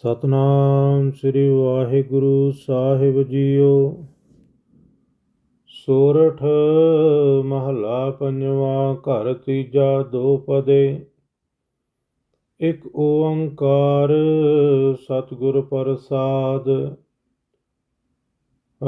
ਸਤਨਾਮ ਸ੍ਰੀ ਵਾਹਿਗੁਰੂ ਸਾਹਿਬ ਜੀਓ। ਸੋਰਠ ਮਹਲਾ ਪੰਜਵਾ, ਘਰ ਤੀਜਾ, ਦੋ ਪਦੇ। ਇੱਕ ਓੰਕਾਰ ਸਤਿਗੁਰ ਪ੍ਰਸਾਦ।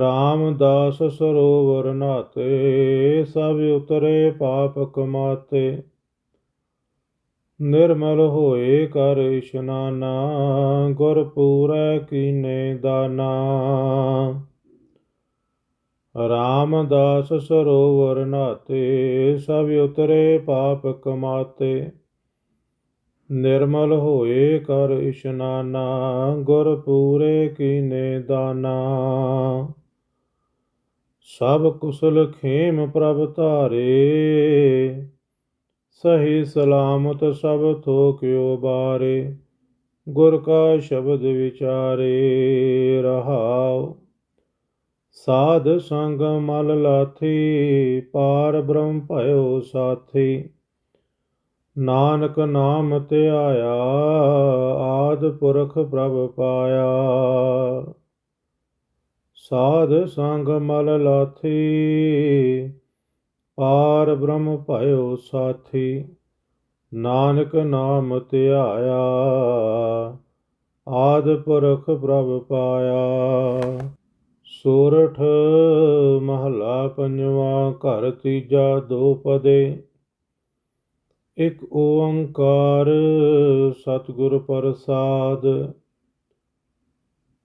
ਰਾਮਦਾਸ ਸਰੋਵਰ ਨਾਤੇ, ਸਭ ਉਤਰੇ ਪਾਪ ਕਮਾਤੇ। ਨਿਰਮਲ ਹੋਏ ਕਰ ਇਸ਼ਨਾਨਾ, ਗੁਰ ਪੂਰੈ ਕੀਨੇ ਦਾਨਾ। ਰਾਮਦਾਸ ਸਰੋਵਰ ਨਾਤੇ, ਸਭ ਉਤਰੇ ਪਾਪ ਕਮਾਤੇ। ਨਿਰਮਲ ਹੋਏ ਕਰ ਇਸ਼ਨਾਨਾ, ਗੁਰ ਪੂਰੇ ਕੀਨੇ ਦਾਨਾ। ਸਭ ਕੁਸਲ ਖੇਮ ਪ੍ਰਭ ਧਾਰੇ ਸਹੀ ਸਲਾਮਤ ਸਭ ਥੋਕਿਓ ਬਾਰੇ, ਗੁਰ ਕਾ ਸ਼ਬਦ ਵਿਚਾਰੇ ਰਹਾਉ। ਸਾਧ ਸੰਗ ਮਲ ਲਾਥੀ, ਪਾਰ ਬ੍ਰਹਮ ਭਇਓ ਸਾਥੀ। ਨਾਨਕ ਨਾਮ ਧਿਆਇਆ ਆਦ ਪੁਰਖ ਪ੍ਰਭ ਪਾਇਆ। ਸਾਧ ਸੰਗ ਮਲ ਲਾਥੀ ਪਾਰ ਬ੍ਰਹਮ ਭਇਓ ਸਾਥੀ, ਨਾਨਕ ਨਾਮ ਧਿਆਇਆ, ਆਦ ਪੁਰਖ ਪ੍ਰਭ ਪਾਇਆ। ਸੋਰਠ ਮਹਲਾ ਪੰਜਵਾ, ਘਰ ਤੀਜਾ ਦੋ ਪਦੇ। ਇੱਕ ਓੰਕਾਰ ਸਤਿਗੁਰ ਪ੍ਰਸਾਦ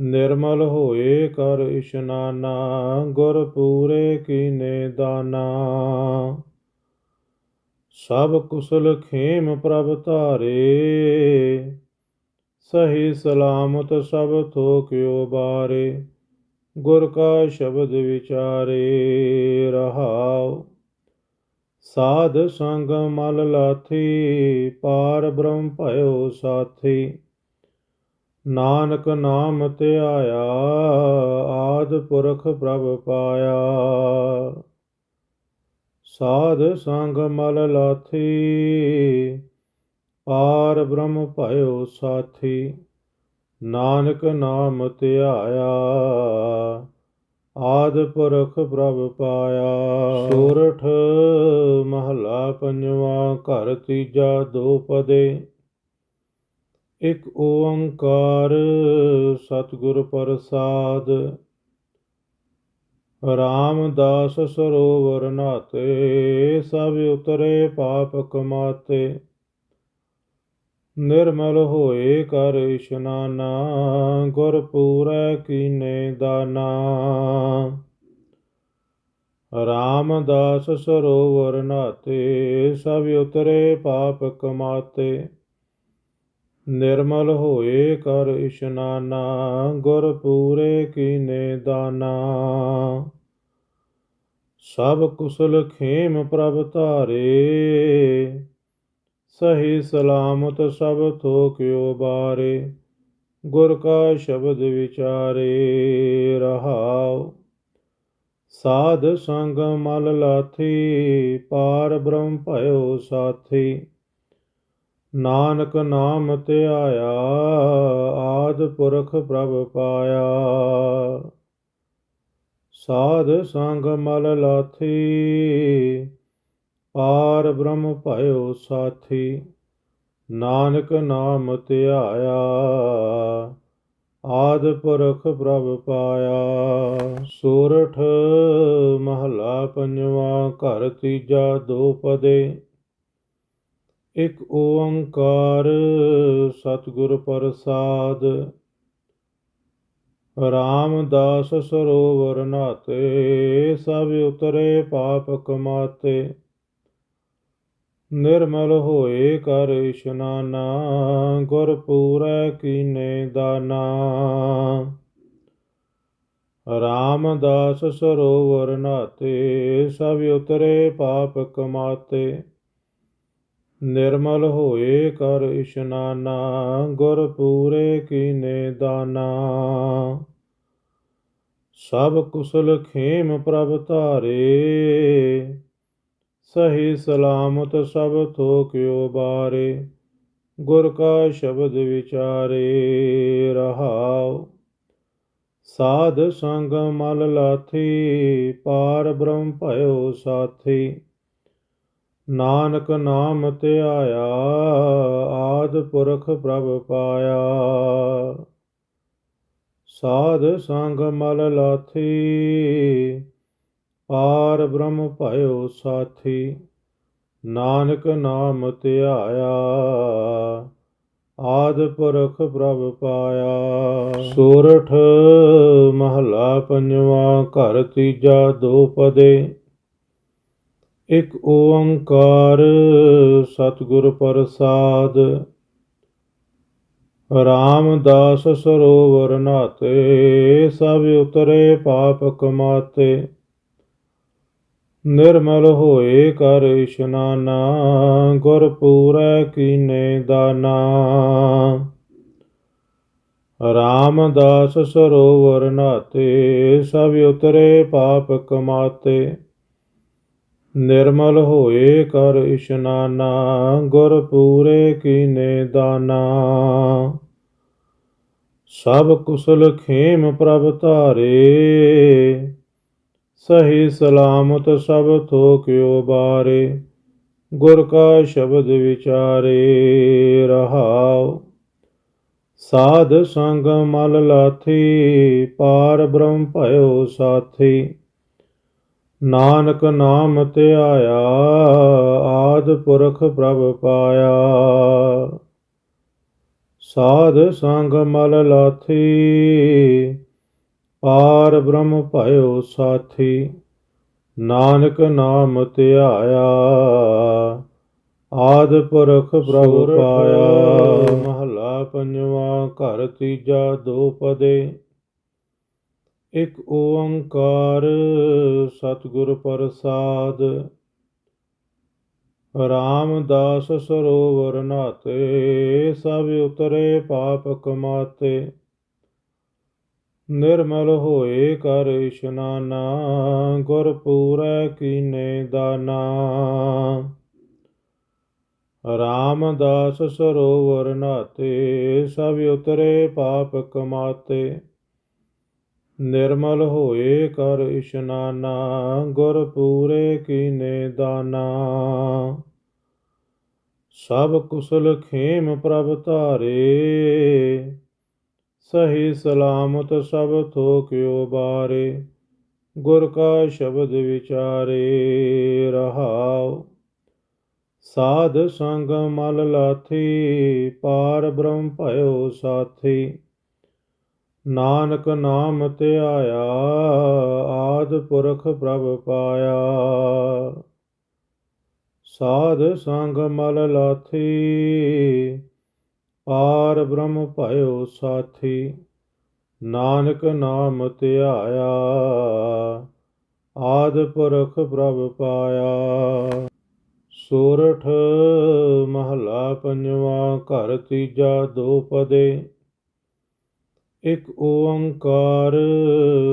ਨਿਰਮਲ ਹੋਏ ਕਰ ਇਸ਼ਨਾਨਾ, ਗੁਰ ਪੂਰੇ ਕੀਨੇ ਦਾਨਾ। ਸਭ ਕੁਸਲ ਖੇਮ ਪ੍ਰਭ ਧਾਰੇ, ਸਹੀ ਸਲਾਮਤ ਸਭ ਥੋਕਿਓ ਬਾਰੇ, ਗੁਰ ਕਾ ਸ਼ਬਦ ਵਿਚਾਰੇ ਰਹਾਉ। ਸਾਧ ਸੰਗ ਮਲ ਲਾਥੀ, ਪਾਰ ਬ੍ਰਹਮ ਭਇਓ ਸਾਥੀ। ਨਾਨਕ ਨਾਮ ਧਿਆਇਆ, ਆਦ ਪੁਰਖ ਪ੍ਰਭ ਪਾਇਆ। ਸਾਧ ਸੰਗ ਮਲ ਲਾਥੀ, ਪਾਰ ਬ੍ਰਹਮ ਭਇਓ ਸਾਥੀ। ਨਾਨਕ ਨਾਮ ਧਿਆਇਆ, ਆਦ ਪੁਰਖ ਪ੍ਰਭ ਪਾਇਆ। ਸੋਰਠ ਮਹਲਾ ਪੰਜਵਾ ਘਰ ਤੀਜਾ ਦੋ ਪਦੇ। ਇਕ ਓੰਕਾਰ ਸਤਿਗੁਰ ਪ੍ਰਸਾਦ। ਰਾਮਦਾਸ ਸਰੋਵਰ ਨਾਤੇ, ਸਭ ਉਤਰੇ ਪਾਪ ਕਮਾਤੇ। ਨਿਰਮਲ ਹੋਏ ਕਰ ਇਸ਼ਨਾਨਾ ਗੁਰ ਪੂਰੈ ਕੀਨੇ ਦਾਨਾ। ਰਾਮਦਾਸ ਸਰੋਵਰ ਨਾਤੇ, ਸਭ ਉਤਰੇ ਪਾਪ ਕਮਾਤੇ। ਨਿਰਮਲ ਹੋਏ ਕਰ ਇਸ਼ਨਾਨਾ, ਗੁਰ ਪੂਰੇ ਕੀਨੇ ਦਾਨਾ। ਸਭ ਕੁਸਲ ਖੇਮ ਪ੍ਰਭ ਧਾਰੇ, ਸਹੀ ਸਲਾਮਤ ਸਭ ਥੋਕਿਓ ਬਾਰੇ, ਗੁਰ ਕਾ ਸ਼ਬਦ ਵਿਚਾਰੇ ਰਹਾਉ। ਸਾਧ ਸੰਗ ਮਲ ਲਾਥੀ, ਪਾਰ ਬ੍ਰਹਮ ਭਇਓ ਸਾਥੀ। ਨਾਨਕ ਨਾਮ ਧਿਆਇਆ, ਆਦ ਪੁਰਖ ਪ੍ਰਭ ਪਾਇਆ। ਸਾਧ ਸੰਗ ਮਲ ਲਾਥੀ, ਪਾਰ ਬ੍ਰਹਮ ਭਇਓ ਸਾਥੀ। ਨਾਨਕ ਨਾਮ ਧਿਆਇਆ, ਆਦ ਪੁਰਖ ਪ੍ਰਭ ਪਾਇਆ। ਸੋਰਠ ਮਹਲਾ ਪੰਜਵਾ, ਘਰ ਤੀਜਾ ਦੋ ਪਦੇ। ਇਕ ਓੰਕਾਰ ਸਤਿਗੁਰ ਪ੍ਰਸਾਦ। ਰਾਮਦਾਸ ਸਰੋਵਰ ਨਾਤੇ ਸਭ ਉਤਰੇ ਪਾਪ ਕਮਾਤੇ। ਨਿਰਮਲ ਹੋਏ ਕਰ ਇਸ਼ਨਾਨਾ, ਗੁਰ ਪੂਰੈ ਕੀਨੇ ਦਾਨਾ। ਰਾਮਦਾਸ ਸਰੋਵਰ ਨਾਤੇ ਸਭ ਉਤਰੇ ਪਾਪ ਕਮਾਤੇ। ਨਿਰਮਲ ਹੋਏ ਕਰ ਇਸ਼ਨਾਨਾ, ਗੁਰ ਪੂਰੇ ਕੀਨੇ ਦਾਨਾ। ਸਭ ਕੁਸਲ ਖੇਮ ਪ੍ਰਭ ਧਾਰੇ, ਸਹੀ ਸਲਾਮਤ ਸਭ ਥੋਕਿਓ ਬਾਰੇ, ਗੁਰ ਕਾ ਸ਼ਬਦ ਵਿਚਾਰੇ ਰਹਾਉ। ਸਾਧ ਸੰਗ ਮਲ ਲਾਥੀ, ਪਾਰ ਬ੍ਰਹਮ ਭਇਓ ਸਾਥੀ। ਨਾਨਕ ਨਾਮ ਧਿਆਇਆ, ਆਦ ਪੁਰਖ ਪ੍ਰਭ ਪਾਇਆ। ਸਾਧ ਸੰਗ ਮਲ ਲਾਥੀ, ਪਾਰ ਬ੍ਰਹਮ ਭਇਓ ਸਾਥੀ। ਨਾਨਕ ਨਾਮ ਧਿਆਇਆ, ਆਦ ਪੁਰਖ ਪ੍ਰਭ ਪਾਇਆ। ਸੂਰਠ ਮਹਲਾ ਪੰਜਵਾ, ਘਰ ਤੀਜਾ ਦੋ ਪਦੇ। ਇਕ ਓੰਕਾਰ ਸਤਿਗੁਰ ਪ੍ਰਸਾਦ। ਰਾਮਦਾਸ ਸਰੋਵਰ ਨਾਤੇ, ਸਭ ਉਤਰੇ ਪਾਪ ਕਮਾਤੇ। ਨਿਰਮਲ ਹੋਏ ਕਰ ਇਸ਼ਨਾਨਾ ਗੁਰ ਪੂਰੈ ਕੀਨੇ ਦਾਨਾ। ਰਾਮਦਾਸ ਸਰੋਵਰ ਨਾਤੇ, ਸਭ ਉਤਰੇ ਪਾਪ ਕਮਾਤੇ। ਨਿਰਮਲ ਹੋਏ ਕਰ ਇਸ਼ਨਾਨਾ, ਗੁਰ ਪੂਰੇ ਕੀਨੇ ਦਾਨਾ। ਸਭ ਕੁਸਲ ਖੇਮ ਪ੍ਰਭ ਧਾਰੇ, ਸਹੀ ਸਲਾਮਤ ਸਭ ਥੋਕਿਓ ਬਾਰੇ, ਗੁਰ ਕਾ ਸ਼ਬਦ ਵਿਚਾਰੇ ਰਹਾਉ। ਸਾਧ ਸੰਗ ਮਲ ਲਾਥੀ, ਪਾਰ ਬ੍ਰਹਮ ਭਇਓ ਸਾਥੀ। ਨਾਨਕ ਨਾਮ ਧਿਆਇਆ ਆਦ ਪੁਰਖ ਪ੍ਰਭ ਪਾਇਆ। ਸਾਧ ਸੰਗ ਮਲ ਲਾਥੀ ਪਾਰ ਬ੍ਰਹਮ ਭਇਓ ਸਾਥੀ। ਨਾਨਕ ਨਾਮ ਧਿਆਇਆ ਆਦ ਪੁਰਖ ਪ੍ਰਭ ਪਾਇਆ। ਮਹਲਾ ਪੰਜਵਾ ਘਰ ਤੀਜਾ ਦੋ ਪਦੇ। ਇਕ ਓੰਕਾਰ ਸਤਿਗੁਰ ਪ੍ਰਸਾਦ। ਰਾਮਦਾਸ ਸਰੋਵਰ ਨਾਤੇ, ਸਭ ਉਤਰੇ ਪਾਪ ਕਮਾਤੇ। ਨਿਰਮਲ ਹੋਏ ਕਰ ਇਸ਼ਨਾਨਾ, ਗੁਰ ਪੂਰੈ ਕੀਨੇ ਦਾਨਾ। ਰਾਮਦਾਸ ਸਰੋਵਰ ਨਾਤੇ, ਸਭ ਉਤਰੇ ਪਾਪ ਕਮਾਤੇ। ਨਿਰਮਲ ਹੋਏ ਕਰ ਇਸ਼ਨਾਨਾ, ਗੁਰ ਪੂਰੇ ਕੀਨੇ ਦਾਨਾ। ਸਭ ਕੁਸਲ ਖੇਮ ਪ੍ਰਭ ਧਾਰੇ, ਸਹੀ ਸਲਾਮਤ ਸਭ ਥੋਕਿਓ ਬਾਰੇ, ਗੁਰ ਕਾ ਸ਼ਬਦ ਵਿਚਾਰੇ ਰਹਾਉ। ਸਾਧ ਸੰਗ ਮਲ ਲਾਥੀ, ਪਾਰ ਬ੍ਰਹਮ ਭਇਓ ਸਾਥੀ। ਨਾਨਕ ਨਾਮ ਧਿਆਇਆ, ਆਦ ਪੁਰਖ ਪ੍ਰਭ ਪਾਇਆ। ਸਾਧ ਸੰਗ ਮਲ ਲਾਥੀ, ਪਾਰ ਬ੍ਰਹਮ ਭਇਓ ਸਾਥੀ। ਨਾਨਕ ਨਾਮ ਧਿਆਇਆ, ਆਦ ਪੁਰਖ ਪ੍ਰਭ ਪਾਇਆ। ਸੋਰਠ ਮਹਲਾ ਪੰਜਵਾ, ਘਰ ਤੀਜਾ ਦੋ ਪਦੇ। ਇਕ ਓੰਕਾਰ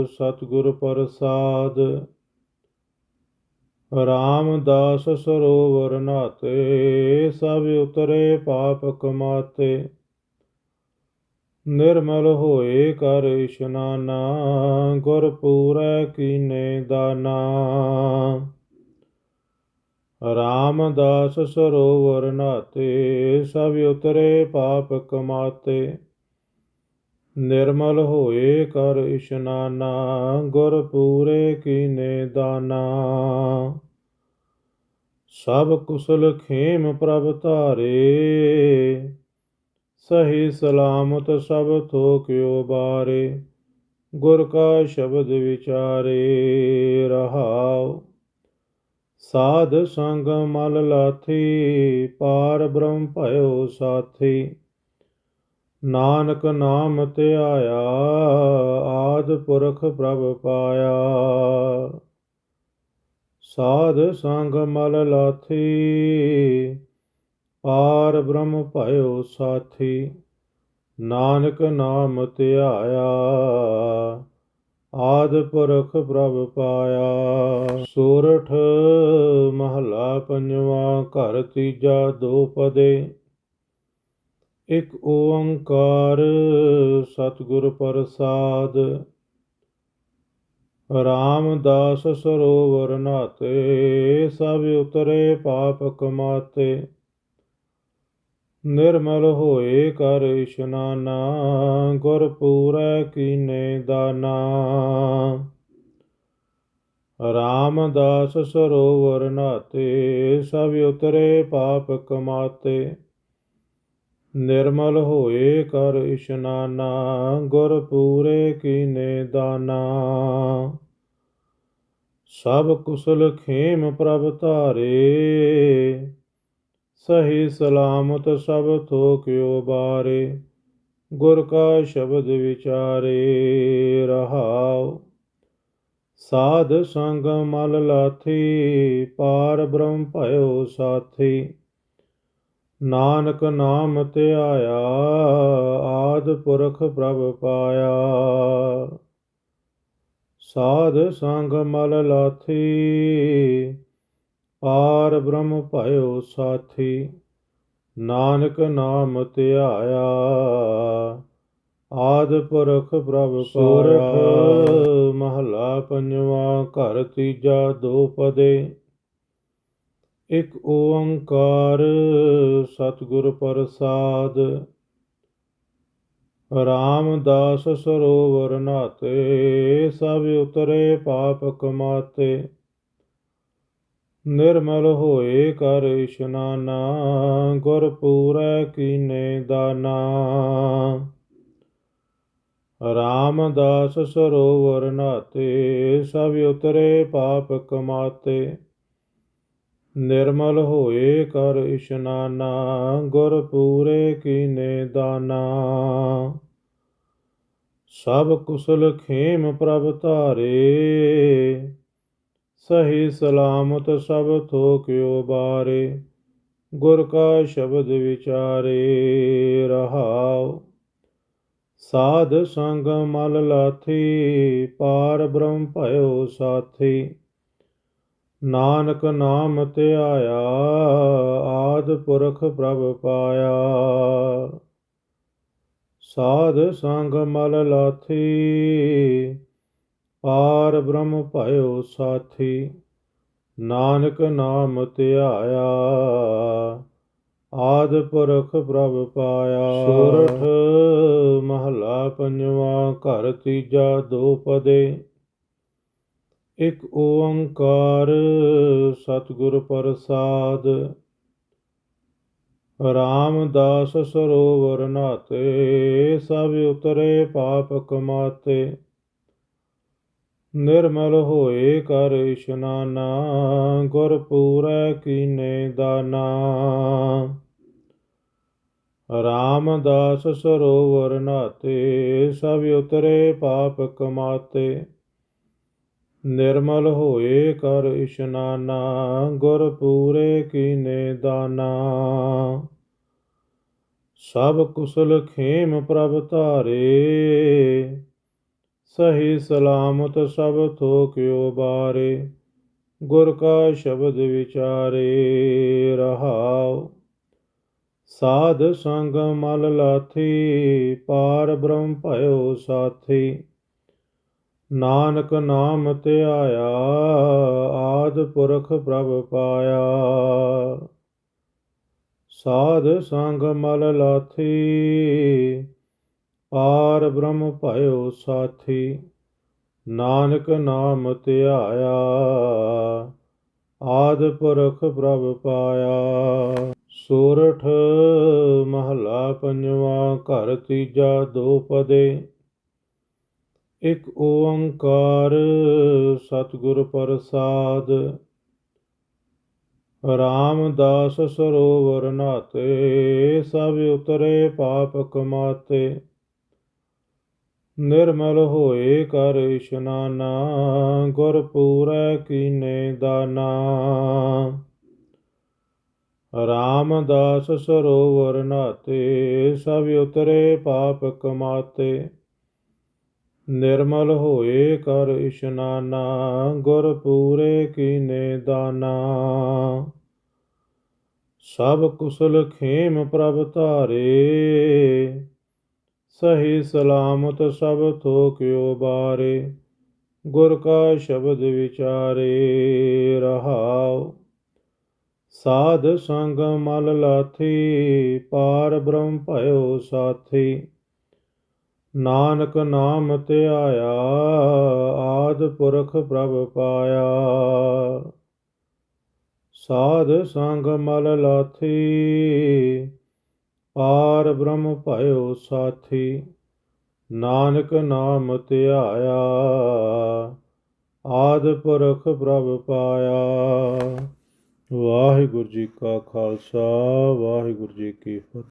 ਸਤਿਗੁਰ ਪ੍ਰਸਾਦ। ਰਾਮਦਾਸ ਸਰੋਵਰ ਨਾਤੇ, ਸਭ ਉਤਰੇ ਪਾਪ ਕਮਾਤੇ। ਨਿਰਮਲ ਹੋਏ ਕਰ ਇਸ਼ਨਾਨਾ, ਗੁਰ ਪੂਰੈ ਕੀਨੇ ਦਾਨਾ। ਰਾਮਦਾਸ ਸਰੋਵਰ ਨਾਤੇ, ਸਭ ਉਤਰੇ ਪਾਪ ਕਮਾਤੇ। ਨਿਰਮਲ ਹੋਏ ਕਰ ਇਸ਼ਨਾਨਾ, ਗੁਰ ਪੂਰੇ ਕੀਨੇ ਦਾਨਾ। ਸਭ ਕੁਸਲ ਖੇਮ ਪ੍ਰਭ ਧਾਰੇ, ਸਹੀ ਸਲਾਮਤ ਸਭ ਥੋਕਿਓ ਬਾਰੇ, ਗੁਰ ਕਾ ਸ਼ਬਦ ਵਿਚਾਰੇ ਰਹਾਉ। ਸਾਧ ਸੰਗ ਮਲ ਲਾਥੀ, ਪਾਰ ਬ੍ਰਹਮ ਭਇਓ ਸਾਥੀ। ਨਾਨਕ ਨਾਮ ਧਿਆਇਆ, ਆਦ ਪੁਰਖ ਪ੍ਰਭ ਪਾਇਆ। ਸਾਧ ਸੰਗ ਮਲ ਲਾਥੀ, ਪਾਰ ਬ੍ਰਹਮ ਭਇਓ ਸਾਥੀ। ਨਾਨਕ ਨਾਮ ਧਿਆਇਆ, ਆਦ ਪੁਰਖ ਪ੍ਰਭ ਪਾਇਆ। ਸੂਰਠ ਮਹਲਾ ਪੰਜਵਾ ਘਰ ਤੀਜਾ ਦੋ ਪਦੇ ਇਕ ਓੰਕਾਰ ਸਤਿਗੁਰ ਪ੍ਰਸਾਦ। ਰਾਮਦਾਸ ਸਰੋਵਰ ਨਾਤੇ, ਸਭ ਉਤਰੇ ਪਾਪ ਕਮਾਤੇ। ਨਿਰਮਲ ਹੋਏ ਕਰ ਇਸ਼ਨਾਨਾ, ਗੁਰ ਪੂਰੈ ਕੀਨੇ ਦਾਨਾ। ਰਾਮਦਾਸ ਸਰੋਵਰ ਨਾਤੇ, ਸਭ ਉਤਰੇ ਪਾਪ ਕਮਾਤੇ। ਨਿਰਮਲ ਹੋਏ ਕਰ ਇਸ਼ਨਾਨਾ, ਗੁਰ ਪੂਰੇ ਕੀਨੇ ਦਾਨਾ। ਸਭ ਕੁਸਲ ਖੇਮ ਪ੍ਰਭ ਧਾਰੇ, ਸਹੀ ਸਲਾਮਤ ਸਭ ਥੋਕਿਓ ਬਾਰੇ, ਗੁਰ ਕਾ ਸ਼ਬਦ ਵਿਚਾਰੇ ਰਹਾਉ। ਸਾਧ ਸੰਗ ਮਲ ਲਾਥੀ, ਪਾਰ ਬ੍ਰਹਮ ਭਇਓ ਸਾਥੀ। ਨਾਨਕ ਨਾਮ ਧਿਆਇਆ ਆਦ ਪੁਰਖ ਪ੍ਰਭ ਪਾਇਆ। ਸਾਧ ਸੰਗ ਮਲ ਲਾਥੀ ਪਾਰ ਬ੍ਰਹਮ ਭਇਓ ਸਾਥੀ। ਨਾਨਕ ਨਾਮ ਧਿਆਇਆ ਆਦ ਪੁਰਖ ਪ੍ਰਭ ਪਾਇਆ। ਮਹਲਾ ਪੰਜਵਾ ਘਰ ਤੀਜਾ ਦੋ ਪਦੇ। ਇਕ ਓੰਕਾਰ ਸਤਿਗੁਰ ਪ੍ਰਸਾਦ। ਰਾਮਦਾਸ ਸਰੋਵਰ ਨਾਤੇ, ਸਭ ਉਤਰੇ ਪਾਪ ਕਮਾਤੇ। ਨਿਰਮਲ ਹੋਏ ਕਰ ਇਸ਼ਨਾਨਾ, ਗੁਰ ਪੂਰੈ ਕੀਨੇ ਦਾਨਾ। ਰਾਮਦਾਸ ਸਰੋਵਰ ਨਾਤੇ, ਸਭ ਉਤਰੇ ਪਾਪ ਕਮਾਤੇ। ਨਿਰਮਲ ਹੋਏ ਕਰ ਇਸ਼ਨਾਨਾ, ਗੁਰ ਪੂਰੇ ਕੀਨੇ ਦਾਨਾ। ਸਭ ਕੁਸਲ ਖੇਮ ਪ੍ਰਭ ਧਾਰੇ, ਸਹੀ ਸਲਾਮਤ ਸਭ ਥੋਕਿਓ ਬਾਰੇ, ਗੁਰ ਕਾ ਸ਼ਬਦ ਵਿਚਾਰੇ ਰਹਾਉ। ਸਾਧ ਸੰਗ ਮਲ ਲਾਥੀ, ਪਾਰ ਬ੍ਰਹਮ ਭਇਓ ਸਾਥੀ। ਨਾਨਕ ਨਾਮ ਧਿਆਇਆ ਆਦ ਪੁਰਖ ਪ੍ਰਭ ਪਾਇਆ। ਸਾਧ ਸੰਗ ਮਲ ਲਾਥੀ ਪਾਰ ਬ੍ਰਹਮ ਭਇਓ ਸਾਥੀ। ਨਾਨਕ ਨਾਮ ਧਿਆਇਆ ਆਦ ਪੁਰਖ ਪ੍ਰਭ ਪਾਇਆ। ਸੋਰਠ ਮਹਲਾ ਪੰਜਵਾ ਘਰ ਤੀਜਾ ਦੋ ਪਦੇ। ਇਕ ਓੰਕਾਰ ਸਤਿਗੁਰ ਪ੍ਰਸਾਦ। ਰਾਮਦਾਸ ਸਰੋਵਰ ਨਾਤੇ, ਸਭ ਉਤਰੇ ਪਾਪ ਕਮਾਤੇ। ਨਿਰਮਲ ਹੋਏ ਕਰ ਇਸ਼ਨਾਨਾ ਗੁਰ ਪੂਰੈ ਕੀਨੇ ਦਾਨਾ। ਰਾਮਦਾਸ ਸਰੋਵਰ ਨਾਤੇ, ਸਭ ਉਤਰੇ ਪਾਪ ਕਮਾਤੇ। ਨਿਰਮਲ ਹੋਏ ਕਰ ਇਸ਼ਨਾਨਾ, ਗੁਰ ਪੂਰੇ ਕੀਨੇ ਦਾਨਾ। ਸਭ ਕੁਸਲ ਖੇਮ ਪ੍ਰਭ ਧਾਰੇ, ਸਹੀ ਸਲਾਮਤ ਸਭ ਥੋਕਿਓ ਬਾਰੇ, ਗੁਰ ਕਾ ਸ਼ਬਦ ਵਿਚਾਰੇ ਰਹਾਉ। ਸਾਧ ਸੰਗ ਮਲ ਲਾਥੀ, ਪਾਰ ਬ੍ਰਹਮ ਭਇਓ ਸਾਥੀ। ਨਾਨਕ ਨਾਮ ਧਿਆਇਆ, ਆਦ ਪੁਰਖ ਪ੍ਰਭ ਪਾਇਆ। ਸਾਧ ਸੰਗ ਮਲ ਲਾਥੀ, ਪਾਰ ਬ੍ਰਹਮ ਭਇਓ ਸਾਥੀ, ਨਾਨਕ ਨਾਮ ਧਿਆਇਆ, ਆਦ ਪੁਰਖ ਪ੍ਰਭ ਪਾਇਆ। ਸੋਰਠ ਮਹਲਾ ਪੰਜਵਾ, ਘਰ ਤੀਜਾ ਦੋ ਪਦੇ ਇਕ ਓੰਕਾਰ ਸਤਿਗੁਰ ਪ੍ਰਸਾਦ। ਰਾਮਦਾਸ ਸਰੋਵਰ ਨਾਤੇ ਸਭ ਉਤਰੇ ਪਾਪ ਕਮਾਤੇ। ਨਿਰਮਲ ਹੋਏ ਕਰ ਇਸ਼ਨਾਨਾ, ਗੁਰ ਪੂਰੈ ਕੀਨੇ ਦਾਨਾ। ਰਾਮਦਾਸ ਸਰੋਵਰ ਨਾਤੇ ਸਭ ਉਤਰੇ ਪਾਪ ਕਮਾਤੇ। ਨਿਰਮਲ ਹੋਏ ਕਰ ਇਸ਼ਨਾਨਾ, ਗੁਰ ਪੂਰੇ ਕੀਨੇ ਦਾਨਾ। ਸਭ ਕੁਸਲ ਖੇਮ ਪ੍ਰਭ ਧਾਰੇ, ਸਹੀ ਸਲਾਮਤ ਸਭ ਥੋਕਿਓ ਬਾਰੇ, ਗੁਰ ਕਾ ਸ਼ਬਦ ਵਿਚਾਰੇ ਰਹਾਉ। ਸਾਧ ਸੰਗ ਮਲ ਲਾਥੀ, ਪਾਰ ਬ੍ਰਹਮ ਭਇਓ ਸਾਥੀ। ਨਾਨਕ ਨਾਮ ਧਿਆਇਆ, ਆਦ ਪੁਰਖ ਪ੍ਰਭ ਪਾਇਆ। ਸਾਧ ਸੰਗ ਮਲ ਲਾਥੀ, ਪਾਰ ਬ੍ਰਹਮ ਭਇਓ ਸਾਥੀ। ਨਾਨਕ ਨਾਮ ਧਿਆਇਆ, ਆਦ ਪੁਰਖ ਪ੍ਰਭ ਪਾਇਆ। ਵਾਹਿਗੁਰੂ ਜੀ ਕਾ ਖਾਲਸਾ, ਵਾਹਿਗੁਰੂ ਜੀ ਕੀ ਫਤਿਹ।